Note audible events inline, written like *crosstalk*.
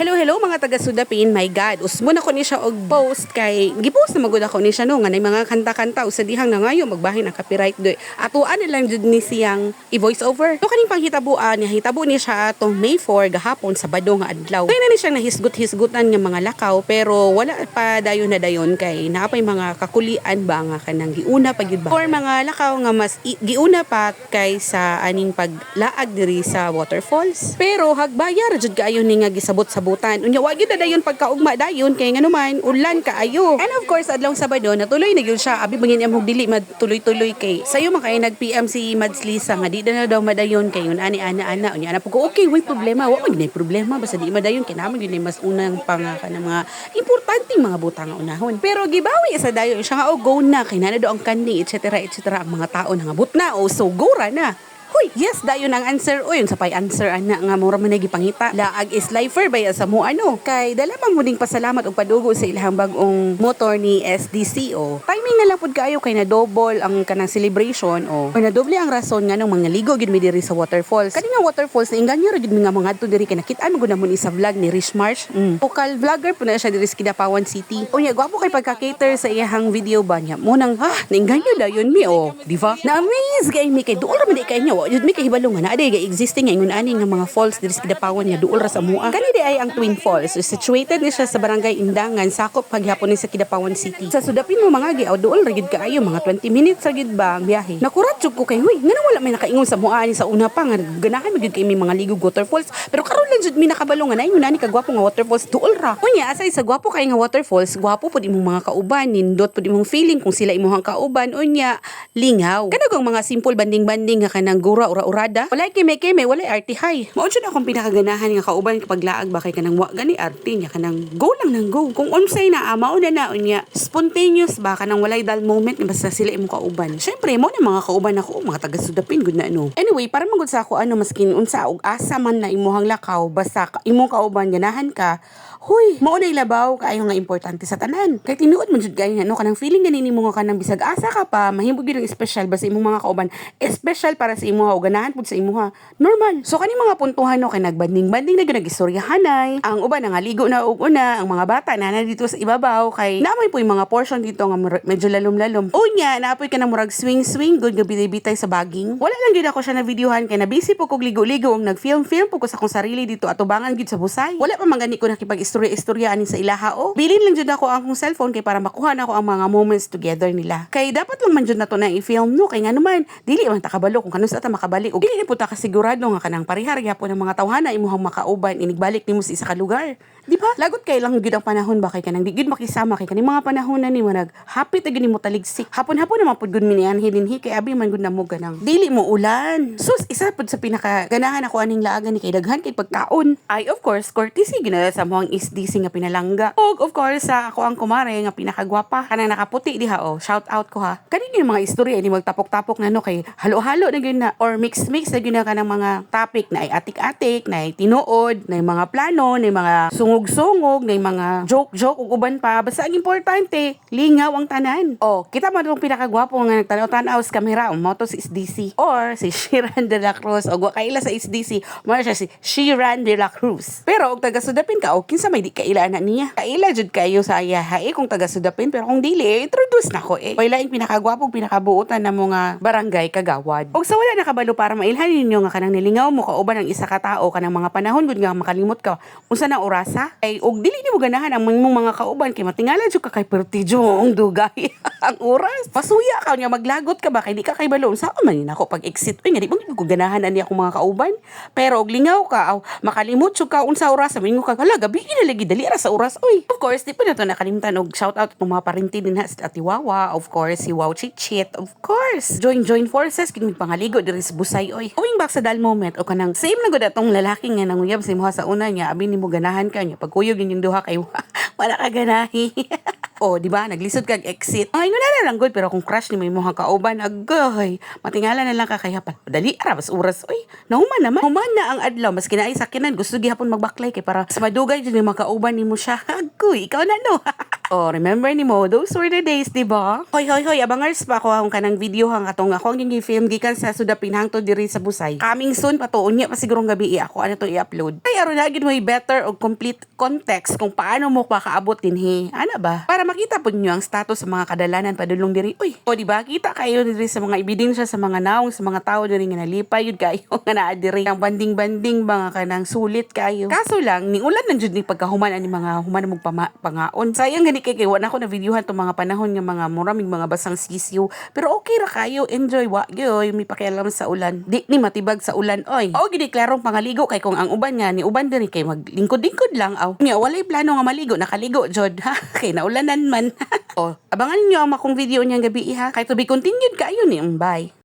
Hello, hello mga taga Sudapin. My God, usmo na ko ni siya og post kay gipost na magud ako ni siya no nga mga kanta-kanta usa dihang na ngayo magbahin ang copyright do. Atuan na lang jud ni siyang i-voice over. To kaning panghitabuan niya hitabo ni siya atong May 4 gahapon Sabado nga adlaw. Kay na ni siyang nahisgot-hisgutan nga mga lakaw pero wala pa dayon na dayon kay naapay mga kakulian ba nga kanang giuna pa gyud ba. Or mga lakaw nga mas i- giuna pa kay sa aning paglaag diri sa waterfalls. Pero hagbayar jud kaayo ni nga gisabot-sabutan. Unya wa gyud na dayon pagkaugma dayon kay nganuman ulan kaayo. And of course adlaw Sabado natuloy na gyud siya abi bangin among dili madtuloy-tuloy kay sayo man kay nag-PM si Mads Lisa nga di na daw madayon kay yun ani ana ana unya ana pag okay way problema wa man problema basta di madayon kay naman gyud mas unang pangaka ng mga importanteng mga butang nga unahon. Pero gibawi sa dayon siya nga oh go na kay nana daw ang kanding etc etc ang mga tao nangabot na o so go ra na. Hoy, yes, dayon ang answer. O, yun sa pay answer, ana nga, mura man gipangita. Laag is lifer ba sa mo, ano? Kay, dala mang muling pasalamat og padugo sa ilahang bagong motor ni SDC, o. Timing na lang pud kayo kay na double ang kanang celebration, o. O, na doble ang rason nga ng mga ligo gid mi diri sa waterfalls. Kani nga waterfalls, na inganyo ra gid mi nga mga adto diri kay nakita mo gud mo ni sa vlog ni Rich Marsh. Mm. Lokal vlogger po na siya diri sa Kidapawan City. O, nya, gwapo kay pagka-cater sa iyahang video ba niya. Mo nang, ha, nainganyo dayon mi, o. Di ba? Na-amaze kay mi kay duol man di kay niya. Wa jud mi kay hibalo nga na aday ga existing nga ingon ani nga mga falls diri sa Kidapawan niya duol ra sa mua. Kani di ay ang Twin Falls. Situated ni siya sa barangay Indangan, sakop paghapon ni sa Kidapawan City. Sa Sudapin mo mga gi duol ra gid kaayo mga 20 minutes ra gid ba ang biyahe. Nakurat jud ko kay huy, ngano wala may nakaingon sa mua ani sa una pa nga ganahan gid kay may mga ligog waterfalls. Pero karon lang jud mi nakabalo nga na ingon ani ka gwapo nga waterfalls duol ra. Unya asay sa gwapo kay nga waterfalls, gwapo pud imong mga kauban, nindot pud imong feeling kung sila imong kauban unya lingaw. Kanang mga simple banding-banding nga kanang gura ura urada. Walay kay may kay may walay arti hay. Mao jud akong pinakaganahan nga kauban kapag laag ba kay kanang wa gani arti nya kanang go lang nang go. Kung unsay na ama na na unya spontaneous ba kanang walay dal moment nga basta sila imong kauban. Syempre mo na mga kauban ako mga taga Sudapin gud na no. Anyway, para magud sa ako ano maskin unsa og asa man na imuhang lakaw basta ka- imong kauban ganahan ka Huy, mao na ilabaw kaayo nga importante sa tanan. Kay tinuod man jud kay ano kanang feeling ganini mo nga kanang bisag asa ka pa, mahimo gyud ang special ba sa imong mga kauban. Special para sa imuha o ganahan pud sa imuha. Normal. So kani mga puntuhan no kay nagbanding-banding na gyud nagistoryahanay. Ang uban nga ligo na og una, ang mga bata na na dito sa ibabaw kay namoy po yung mga portion dito nga medyo lalom-lalom. Unya, naapoy ka na murag swing-swing good nga bitay sa baging. Wala lang gyud ako siya na videohan kay na busy po kog ligo-ligo ang nag-film-film po ko sa akong sarili dito atubangan gyud sa busay. Wala pa man gani ko nakipag istorya-istorya ani sa ilaha o. Bilin lang jud ako ang akong cellphone kay para makuha na ako ang mga moments together nila. Kay dapat lang man jud na to na i-film no kay nga naman dili man ta kabalo kung kanus makabalik ug dili na po ta kasigurado nga kanang parihar gyapon ng mga tawhana imuhang makauban inigbalik nimo sa isa ka lugar. Di ba? Lagot kay lang gid ang panahon ba kay kanang gid makisama kay kaning mga panahon na ni mo nag hapit na gid mo taligsik. Hapon-hapon naman pud gud minian hilinhi kay abi man gud na mo ganang. Dili mo ulan. Sus isa pud sa pinaka ganahan ako aning laagan ni kay daghan kay pagkaon. Ay of course courtesy ginala sa mo ang SDC nga pinalangga. Og of course sa ako ang kumare nga pinakagwapa kanang nakaputi diha oh. Shout out ko ha. Kani yung mga istorya ni magtapok-tapok na no kay halo-halo na gyud na or mix-mix na gyud na kanang mga topic na ay atik-atik, na ay tinuod, na ay mga plano, na ay mga sungog-sungog, ay mga joke-joke ug uban pa. Basta ang importante, lingaw ang tanan. Oh, kita man itong pinakagwapo nga nagtanaw-tanaw sa kamera, um, mo to si SDC or si *laughs* Shiran de la Cruz o kaila sa SDC, mo siya si Shiran de la Cruz. Pero og taga Sudapin ka, o kinsa may di kaila na niya. Kaila jud kayo sa iya hae kung taga Sudapin pero kung dili, eh, introduce na ko eh. Wala yung pinakagwapong pinakabuutan na mga barangay kagawad. Og sa wala nakabalo para mailhan ninyo nga kanang nilingaw mo kauban ang isa ka tao kanang mga panahon gud nga makalimot ka unsa na orasa ay og dili nimo ganahan ang mong mga kauban kay matingala jud ka kay pertijong dugay *laughs* ang oras. Pasuya ka nya maglagot ka ba kay di ka kay balo sa man ni nako pag exit uy nga di mo ko ganahan ani akong mga kauban. Pero og lingaw ka aw makalimot jud ka unsa oras sa mingo ka hala gabi na lagi dali ra sa oras uy. Of course di pa na to nakalimtan og shout out to mga parinti din ha Wawa of course si Wow Chichit of course. Join join forces kini pangaligo diri sa Busay oy. Going back sa dal moment o kanang same na gud atong lalaki nga nanguyab sa imuha sa una niya abi nimo ganahan ka niya pagkuyog yung duha kay *laughs* wala ka ganahi. *laughs* O, di ba? Naglisod kag exit. Ay, nga na lang good. Pero kung crush ni mo imong kauban, agay. Matingala na lang ka kay hapon. Dali, ara, mas oras. Uy, nahuman naman. Human na ang adlaw. Mas kinaay sakinan. Gusto gihapon magbaklay kay para sa madugay yung mga kauban ni mo siya. *laughs* Agoy, ikaw na no. *laughs* Oh, remember ni mo, those were the days, di ba? Hoy, hoy, hoy, abangers pa ako akong kanang video hang atong ako ang film gikan sa Sudapin hangtod diri sa Busay. Coming soon patuon niya pa sigurong gabi i ako ano to i-upload. Ay aron na gid mo better o complete context kung paano mo makaabot dinhi. Ana ba? Para makita pud niyo ang status sa mga kadalanan padulong diri. Uy, o di ba kita kayo diri sa mga ebidensya sa mga naong sa mga tao diri nga nalipay yun kayo *laughs* nga naa diri. Ang banding-banding mga kanang sulit kayo. Kaso lang ni ulan nang jud ni pagkahuman ani mga human mo pama-. Sayang gani kay kay wala ko na videohan tong mga panahon nga mga muraming mga basang sisyo. Pero okay ra kayo, enjoy wa gyoy mi pakialam sa ulan. Di ni matibag sa ulan oy. O gidi klarong pangaligo kay kung ang uban nga ni uban diri kay maglingkod-lingkod lang aw. Nya walay plano nga maligo, nakaligo jod *laughs* ha. kay naulanan man. *laughs* o, abangan niyo ang makong video niyang gabi ha. Kay to be continued kayo ni bye.